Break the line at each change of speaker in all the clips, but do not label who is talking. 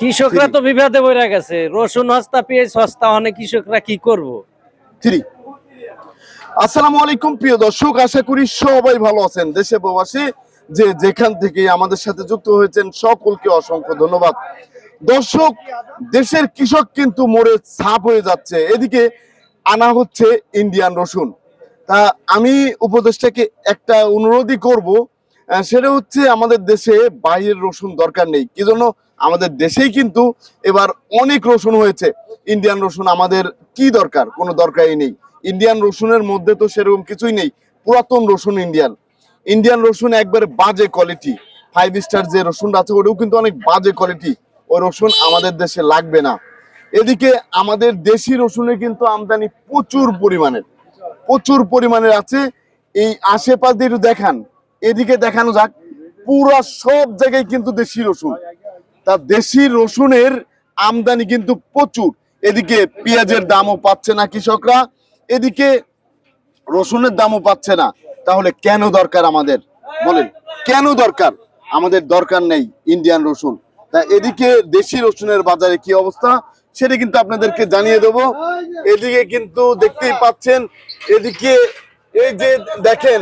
কৃষকরা তো বিবাদে বইরা গেছে। রসুন হস্তা পেঁয়াজ হস্তা অনেক কৃষকরা কি করব?
থ্রি আসসালামু আলাইকুম প্রিয় দর্শক আশা করি সবাই ভালো আছেন। দেশে প্রবাসী যে যেখান থেকে আমাদের সাথে যুক্ত হয়েছেন সকলকে অসংখ্য ধন্যবাদ। দর্শক দেশের কৃষক কিন্তু মোড়ে ছাপ হয়ে যাচ্ছে। এদিকে আনা হচ্ছে ইন্ডিয়ান রসুন। তা আমি উপদেশটাকে একটা অনুরোধই করব সেটা হচ্ছে আমাদের দেশে বাইরের রসুন দরকার নেই। কি জন্য? আমাদের দেশেই কিন্তু এবার অনেক রসুন হয়েছে। ইন্ডিয়ান রসুন আমাদের কি দরকার? কোনো দরকারই নেই। ইন্ডিয়ান রসুনের মধ্যে তো সেরকম কিছুই নেই। পুরাতন রসুন ইন্ডিয়ান ইন্ডিয়ান রসুন একবারে বাজে কোয়ালিটি ফাইভ স্টার যে রসুনটা আছে, ওটাও কিন্তু অনেক বাজে কোয়ালিটি ওই রসুন আমাদের দেশে লাগবে না। এদিকে আমাদের দেশি রসুনের কিন্তু আমদানি প্রচুর পরিমাণের। প্রচুর পরিমাণের আছে। এই আশেপাশ দিয়ে একটু দেখান। এদিকে দেখানো যাক। পুরা সব জায়গায় কিন্তু দেশি রসুন। তা দেশি রসুনের আমদানি কিন্তু প্রচুর। এদিকে পেঁয়াজের দামও পাচ্ছে না কৃষকরা। এদিকে রসুনের দামও পাচ্ছে না। তাহলে কেন দরকার আমাদের? বলেন, কেন দরকার? আমাদের দরকার নেই ইন্ডিয়ান রসুন। তা এদিকে দেশি রসুনের বাজারে কি অবস্থা? সেটা কিন্তু আপনাদেরকে জানিয়ে দেবো। এদিকে কিন্তু দেখতেই পাচ্ছেন, এদিকে এই যে দেখেন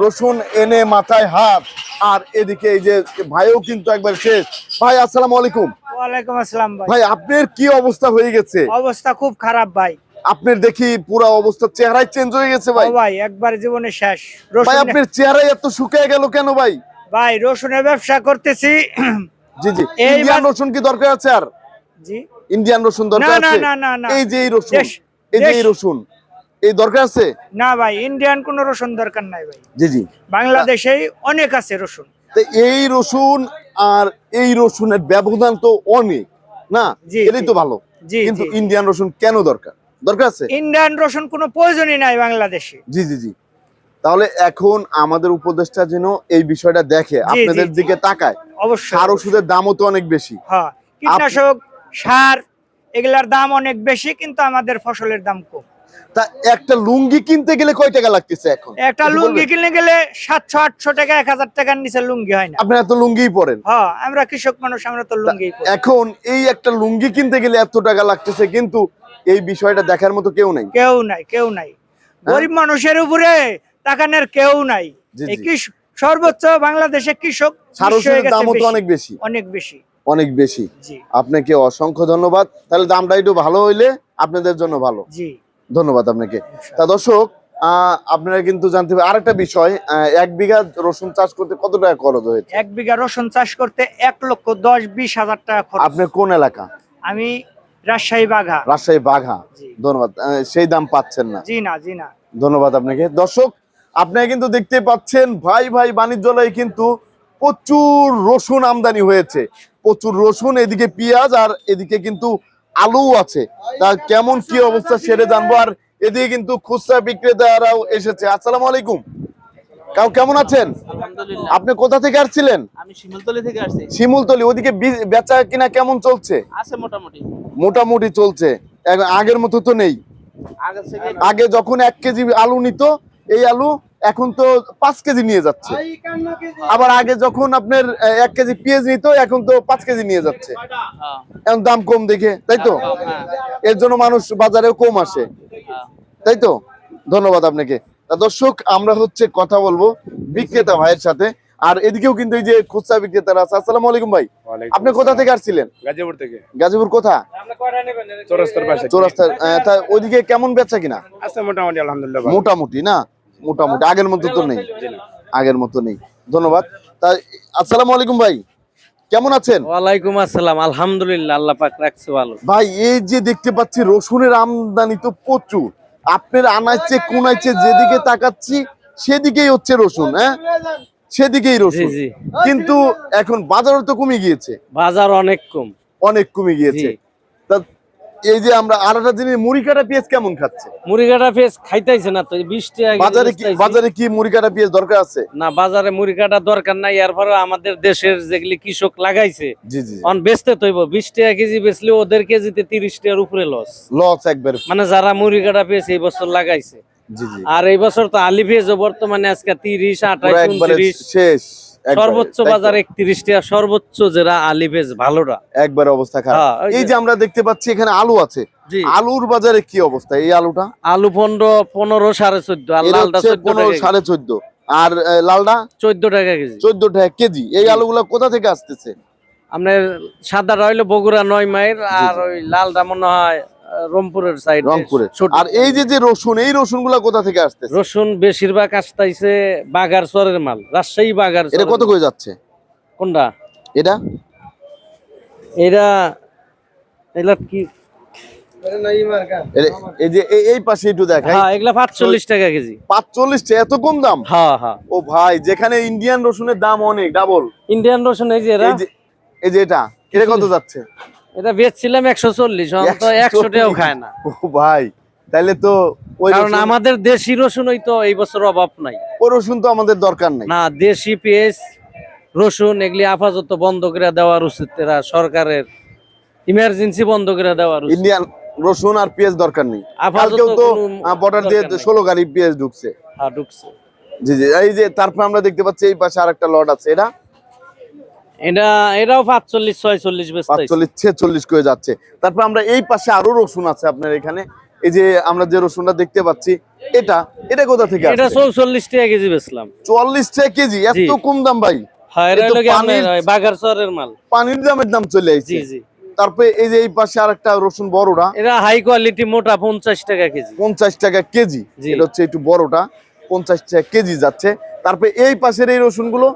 রসুন এনে মাথায় হাত। আর এদিকে এই যে ভাইও কিন্তু একবার শেষ। ভাই আসসালাম আলাইকুম।
ওয়ালাইকুম আসসালাম ভাই।
ভাই আপনার কি অবস্থা হয়ে গেছে?
অবস্থা খুব খারাপ ভাই।
আপনার দেখি পুরো অবস্থা চেহারায় চেঞ্জ হয়ে গেছে ভাই।
ভাই একবার জীবনে শেষ।
ভাই আপনার চেহারায় এত শুকিয়ে গেল কেন ভাই?
ভাই রসুনের ব্যবসা করতেছি।
জি জি। ইন্ডিয়ান রসুন কি দরকার আছে আর?
জি।
ইন্ডিয়ান রসুন দরকার
না, না, না, না, না।
এই যে এই রসুন এই যে এই রসুন। এই দরকার আছে?
না ভাই ইন্ডিয়ান কোন রসুন দরকার নাই ভাই।
জি জি।
বাংলাদেশেই অনেক আছে রসুন।
এই রসুন আর এই রসুনের ব্যবধান তো অনেক না? এটাই তো ভালো। কিন্তু ইন্ডিয়ান রসুন কেন দরকার? দরকার আছে?
ইন্ডিয়ান রসুন কোনো প্রয়োজনই নাই বাংলাদেশে।
জি জি জি। তাহলে এখন আমাদের উপদেষ্টা যেন এই বিষয়টা দেখে আপনাদের দিকে তাকায়।
অবশ্যই।
সার ওষুধের দামও তো অনেক বেশি।
হ্যাঁ কীটনাশক সার এগুলার দাম অনেক বেশি কিন্তু আমাদের ফসলের দাম কম।
তা একটা লুঙ্গি কিনতে গেলে কয় টাকা লাগতেছে এখন?
একটা লুঙ্গি? কিনতে গেলে সাতশো আটশো টাকা এক হাজার টাকার নিচে লুঙ্গি হয় না।
আপনি এত লুঙ্গিই পরেন।
হ্যাঁ আমরা কৃষক মানুষ আমরা তো লুঙ্গি
এখন এই একটা লুঙ্গি কিনতে গেলে এত টাকা লাগতেছে কিন্তু এই বিষয়টা দেখার মতো কেউ নেই।
কেউ নাই কেউ নাই। গরিব মানুষের উপরে তাকানের কেউ নাই। সর্বোচ্চ বাংলাদেশে কৃষক হয়ে
দামও তো অনেক বেশি।
অনেক বেশি।
অনেক বেশি। আপনাকে অসংখ্য ধন্যবাদ। তাহলে দামটা একটু ভালো হইলে আপনাদের জন্য ভালো।
জি।
ধন্যবাদ আপনাকে। তা দর্শক আপনারা কিন্তু জানতে হবে আরেকটা বিষয় এক বিঘা রসুন চাষ করতে কত টাকা খরচ হয়েছে?
এক বিঘা রসুন চাষ করতে এক লক্ষ দশ বিশ হাজার টাকা খরচ।
আপনার কোন এলাকা?
আমি রাজশাহী বাঘা।
রাজশাহী বাঘা। ধন্যবাদ। সেই দাম পাচ্ছেন না।
জি না জি না।
ধন্যবাদ আপনাকে। দর্শক আপনারা কিন্তু দেখতে পাচ্ছেন ভাই ভাই বাণিজ্যালয়ে কিন্তু প্রচুর রসুন আমদানি হয়েছে। প্রচুর রসুন এদিকে পেঁয়াজ আর এদিকে কিন্তু আলু আছে। তার কেমন কি অবস্থা সেটা জানব। আর এদিকে কিন্তু খুচরা বিক্রেতারাও এসেছে। আসসালামু আলাইকুম। কাউ কেমন আছেন? আপনি কোথা থেকে আসছিলেন?
আমি শিমুলতলি থেকে আসছি।
শিমুলতলি ওদিকে বেচা কিনা কেমন চলছে?
আছে মোটামুটি।
মোটামুটি চলছে। আগের মতো তো নেই।
আগে
যখন এক কেজি আলু নিত এই আলু এখন তো পাঁচ কেজি নিয়ে যাচ্ছে। আবার আগে যখন আপনার এক কেজি পেঁয়াজ নিত এখন তো পাঁচ কেজি নিয়ে যাচ্ছে। এখন দাম কম দেখে তাই তো? এর জন্য মানুষ বাজারেও কম আসে। তাই তো? ধন্যবাদ আপনাকে। দর্শক আমরা হচ্ছে কথা বলব বিক্রেতা ভাইয়ের সাথে। আর এদিকেও কিন্তু এই যে খুচরা বিক্রেতারা আছে। আসসালামু আলাইকুম ভাই। আপনি কোথা থেকে আসছিলেন?
গাজীপুর থেকে।
গাজীপুর কোথা?
চৌরাস্তার পাশে।
চৌরাস্তার ওইদিকে কেমন বেচা কিনা?
মোটামুটি আলহামদুলিল্লাহ
মোটামুটি না? মোটামুটি। আগের মতো তো নেই। আগের মতো নেই। ধন্যবাদ। তা আসসালামু আলাইকুম ভাই। কেমন আছেন?
ওয়ালাইকুম আসসালাম। আলহামদুলিল্লাহ আল্লাহ পাক রাখছে ভালো।
ভাই এই যে দেখতে পাচ্ছি রসুনের আমদানি তো প্রচুর। আপনার আনাইছে কোনাইছে যেদিকে তাকাচ্ছি সেদিকেই হচ্ছে রসুন হ্যাঁ? সেদিকেই রসুন। কিন্তু এখন বাজারও তো কমে গিয়েছে।
বাজার অনেক কম।
অনেক কমে গিয়েছে। এই যে আমরা আর জিনিস মুড়ি কাটা পেঁয়াজ কেমন খাচ্ছে?
মুড়িঘাটা পেঁয়াজ খাইতেছে না তো বিশ টাকা
বাজারে কি বাজারে কি মুড়ি কাটা পেঁয়াজ দরকার আছে?
না বাজারে মুড়ি কাটা দরকার নাই এরপরে আমাদের দেশের যেগুলি কৃষক লাগাইছে
জি জি
অন বেচতে তৈব বিশ টাকা কেজি বেচলে ওদের কেজিতে তিরিশ টাকার উপরে লস
লস একবার।
মানে যারা মুড়ি কাটা পেয়েছে এই বছর লাগাইছে। আর এই বছর তো আলি পেঁয়াজও বর্তমানে আজকে তিরিশ উনত্রিশ।
শেষ।
সর্বোচ্চ বাজার একত্রিশ টাকা সর্বোচ্চ যেটা আলিফেজ ভালোটা।
একবার অবস্থা খারাপ।
হ্যাঁ,
এই
যে-
আমরা দেখতে পাচ্ছি এখানে আলু আছে। আলুর বাজারে কি অবস্থা? এই আলুটা?
আলু পনেরো পনেরো সাড়ে চোদ্দ আর লালটা
পনেরো সাড়ে চোদ্দ। আর লালটা?
চোদ্দ টাকা কেজি।
চোদ্দ টাকা কেজি। এই। আলুগুলা কোথা থেকে আসতেছে?
আপনার সাদাটা হইল বগুড়া নয় মাইল আর ওই লালটা মনে হয় রংপুরের সাইড
রংপুরে আর এই যে যে রসুন এই রসুনগুলা কোথা থেকে আসতেছে?
রসুন বেশিরভাগ আসতাইছে বাগার চরের মাল রাজশাহী বাগার
এটা কত করে যাচ্ছে?
কোনটা?
এটা?
এটা কি?
এই যে এই- পাশে একটু দেখাই।
হ্যাঁ এগুলা টাকা কেজি।
পাঁচচল্লিশ এত কম দাম?
হ্যাঁ হ্যাঁ।
ও ভাই যেখানে ইন্ডিয়ান রসুনের দাম অনেক ডাবল
ইন্ডিয়ান রসুন এই যে এরা
এই যে এই যে এটা এটা কত যাচ্ছে?
এটা বেচছিলাম একশো চল্লিশ একশো টাকাও খায় না।
ও ভাই তাইলে তো
কারণ আমাদের দেশি রসুনই তো এই বছর অভাব নাই।
ওই রসুন তো আমাদের দরকার নাই।
না দেশি পেঁয়াজ রসুন এগুলি আপাতত বন্ধ করে দেওয়ার উচিত। এরা সরকারের ইমার্জেন্সি বন্ধ করে দেওয়ার উচিত।
ইন্ডিয়ান রসুন আর পেঁয়াজ দরকার নেই। কালকেও তো বর্ডার দিয়ে। ষোলো গাড়ি পেঁয়াজ ঢুকছে।
হ্যাঁ, ঢুকছে।
জি জি এই যে তারপর আমরা দেখতে পাচ্ছি এই পাশে আরেকটা লট আছে। এটা
এটা এটাও বেচতে
করে যাচ্ছে। তারপর আমরা এই পাশে আরও রসুন আছে আপনার এখানে। এই যে আমরা যে রসুনটা দেখতে পাচ্ছি এটা এটা কোথা থেকে
এটা টাকা কেজি বেচলাম।
টাকা কেজি এত কম দাম ভাই।
হ্যাঁ
পানির- দামের দাম চলে আসছে। তারপরে এই যে এই পাশে আরেকটা রসুন বড়টা।
এটা হাই কোয়ালিটি মোটা পঞ্চাশ টাকা কেজি।
পঞ্চাশ টাকা কেজি। এটা হচ্ছে একটু বড়টা। পঞ্চাশ টাকা কেজি যাচ্ছে। তারপরে এই পাশের এই রসুনগুলো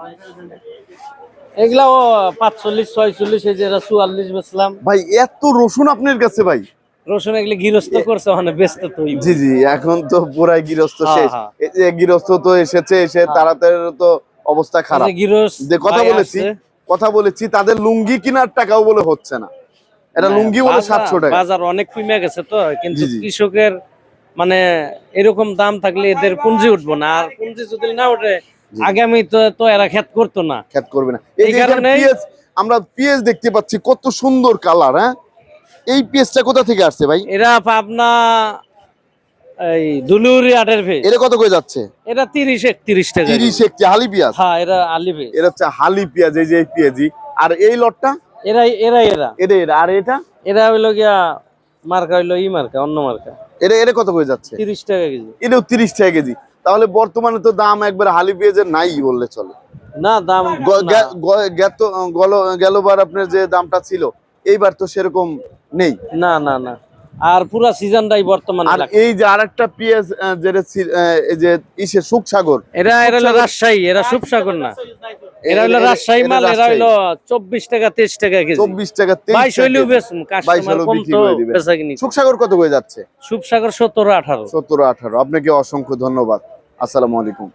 এগুলাও পাঁচচল্লিশ ছয়চল্লিশ এই যে চুয়াল্লিশ বেচলাম।
ভাই এত রসুন আপনার কাছে ভাই?
রসুন এগুলি গৃহস্থ করছে মানে ব্যস্ত তো
জি জি এখন তো পুরাই গৃহস্থ
হ্যাঁ,
শেষ।
হ্যাঁ।
এই যে গৃহস্থ তো এসেছে এসে তাড়াতাড়ি তো অবস্থা খারাপ।
যে
কথা বলেছি কথা বলেছি তাদের লুঙ্গি কেনার টাকাও বলে হচ্ছে না। এটা লুঙ্গি বলে সাতশো টাকা।
বাজার অনেক কমে গেছে তো কিন্তু। কৃষকের মানে এরকম দাম থাকলে এদের পুঁজি উঠবো না। আর পুঁজি যদি না উঠে আগামী তো তো এরা খেত করতো না।
খ্যাত করবে না। এই পেঁয়াজ আমরা পেঁয়াজ দেখতে পাচ্ছি কত সুন্দর কালার হ্যাঁ? এই পেঁয়াজটা কোথা থেকে আসছে ভাই?
এরা পাবনা এই দুলুরি আটের ভেজ
এটা কত করে যাচ্ছে?
এটা তিরিশ একত্রিশ টাকা।
তিরিশ একটি হালি পেঁয়াজ?
হ্যাঁ এরা আলিবে
এটা হচ্ছে হালি পেঁয়াজ এই যে পেঁয়াজি। আর এই লটটা?
এরা এরা এরা।
এটা এটা আর এটা?
এরা হইল গিয়া মার্কা হইল ই মার্কা অন্য মার্কা।
এটা এটা কত করে যাচ্ছে?
তিরিশ টাকা কেজি।
এটাও তিরিশ টাকা কেজি। তাহলে বর্তমানে তো দাম একবার হালি পেঁয়াজের নাই বললে চলে।
না দাম
গেলবার আপনার যে দামটা ছিল এইবার তো সেরকম নেই।
না না না। আর পুরা সিজনটাই বর্তমানে
আর এই যে আরেকটা পেঁয়াজ আহ, যেটা এই যে ইসে সুখসাগর।
এরা এরা হলো রাজশাহী এরা সুপসাগর না। এরা হলো রাজশাহী মাল এরা। হইল চব্বিশ টাকা তেইশ টাকা কেজি।
চব্বিশ টাকা তেইশ
বাইশ হইলেও বেচুম কাস্টমার কম তো বেচা কিনি
সুখসাগর কত হয়ে যাচ্ছে?
সুপসাগর সতেরো আঠারো।
সতেরো আঠারো। আপনাকে অসংখ্য ধন্যবাদ। আসসালামু আলাইকুম।